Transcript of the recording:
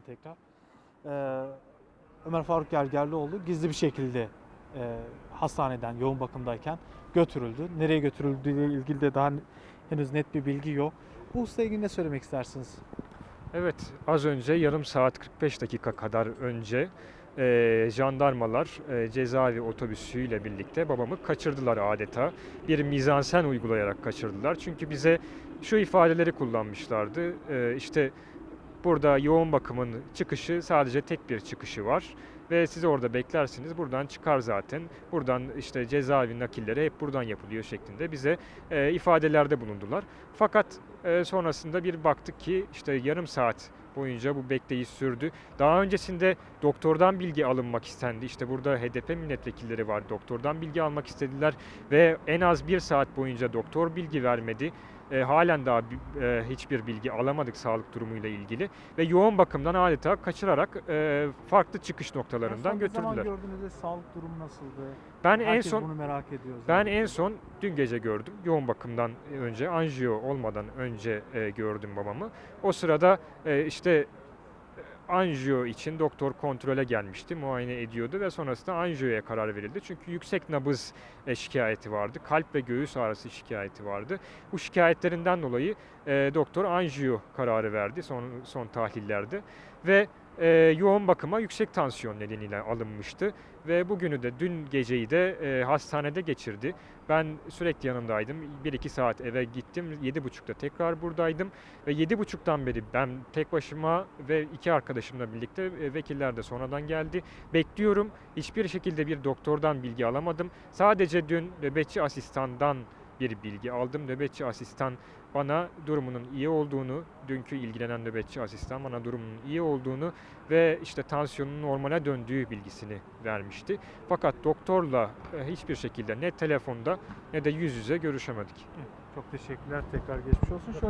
tekrar. Ee, Ömer Faruk Gergerlioğlu gizli bir şekilde e, hastaneden yoğun bakımdayken götürüldü. Nereye götürüldüğüyle ilgili de daha henüz net bir bilgi yok. Bu hususla ilgili ne söylemek istersiniz? Evet, az önce yarım saat 45 dakika kadar önce e, jandarmalar e, cezaevi otobüsüyle birlikte babamı kaçırdılar adeta. Bir mizansen uygulayarak kaçırdılar. Çünkü bize şu ifadeleri kullanmışlardı. E, işte burada yoğun bakımın çıkışı sadece tek bir çıkışı var ve siz orada beklersiniz. Buradan çıkar zaten. Buradan işte cezaevi nakilleri hep buradan yapılıyor şeklinde bize e, ifadelerde bulundular. Fakat e, sonrasında bir baktık ki işte yarım saat boyunca bu bekleyiş sürdü. Daha öncesinde doktordan bilgi alınmak istendi. İşte burada HDP milletvekilleri var. Doktordan bilgi almak istediler ve en az bir saat boyunca doktor bilgi vermedi. E, halen daha e, hiçbir bilgi alamadık sağlık durumuyla ilgili ve yoğun bakımdan adeta kaçırarak e, farklı çıkış noktalarından son ne zaman götürdüler. gördüğünüzde sağlık durumu nasıldı? Ben en Herkes son bunu merak ediyor. ben zaten. en son dün gece gördüm. Yoğun bakımdan önce, anjiyo olmadan önce e, gördüm babamı. O sırada e, işte anjiyo için doktor kontrole gelmişti, muayene ediyordu ve sonrasında anjiyoya karar verildi. Çünkü yüksek nabız e, şikayeti vardı, kalp ve göğüs ağrısı şikayeti vardı. Bu şikayetlerinden dolayı e, doktor anjiyo kararı verdi son son tahlillerde ve e, yoğun bakıma yüksek tansiyon nedeniyle alınmıştı ve bugünü de dün geceyi de e, hastanede geçirdi. Ben sürekli yanındaydım. 1-2 saat eve gittim. 7.30'da tekrar buradaydım. Ve 7.30'dan beri ben tek başıma ve iki arkadaşımla birlikte e, vekiller de sonradan geldi. Bekliyorum. Hiçbir şekilde bir doktordan bilgi alamadım. Sadece dün nöbetçi asistandan bir bilgi aldım. Nöbetçi asistan bana durumunun iyi olduğunu, dünkü ilgilenen nöbetçi asistan bana durumunun iyi olduğunu ve işte tansiyonun normale döndüğü bilgisini vermişti. Fakat doktorla e, hiçbir şekilde ne telefonda ne de yüz yüze görüşemedik. Çok teşekkürler. Tekrar geçmiş olsun. Şöyle